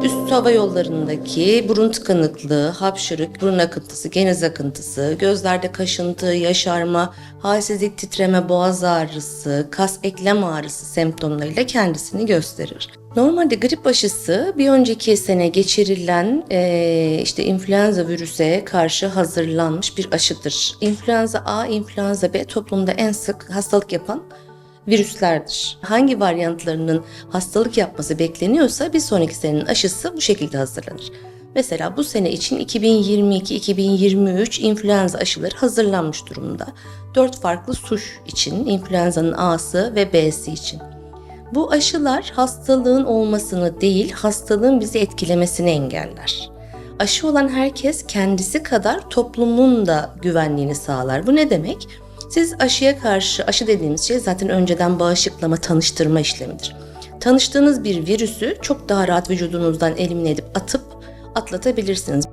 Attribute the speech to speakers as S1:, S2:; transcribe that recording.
S1: Göğüs hava yollarındaki burun tıkanıklığı, hapşırık, burun akıntısı, geniz akıntısı, gözlerde kaşıntı, yaşarma, halsizlik, titreme, boğaz ağrısı, kas eklem ağrısı semptomlarıyla kendisini gösterir. Normalde grip aşısı bir önceki sene geçirilen eee, işte influenza virüse karşı hazırlanmış bir aşıdır. İnfluenza A, influenza B toplumda en sık hastalık yapan virüslerdir. Hangi varyantlarının hastalık yapması bekleniyorsa bir sonraki senenin aşısı bu şekilde hazırlanır. Mesela bu sene için 2022-2023 influenza aşıları hazırlanmış durumda. Dört farklı suş için, influenza'nın A'sı ve B'si için. Bu aşılar hastalığın olmasını değil, hastalığın bizi etkilemesini engeller. Aşı olan herkes kendisi kadar toplumun da güvenliğini sağlar. Bu ne demek? Siz aşıya karşı, aşı dediğimiz şey zaten önceden bağışıklama, tanıştırma işlemidir. Tanıştığınız bir virüsü çok daha rahat vücudunuzdan elimine edip atıp atlatabilirsiniz.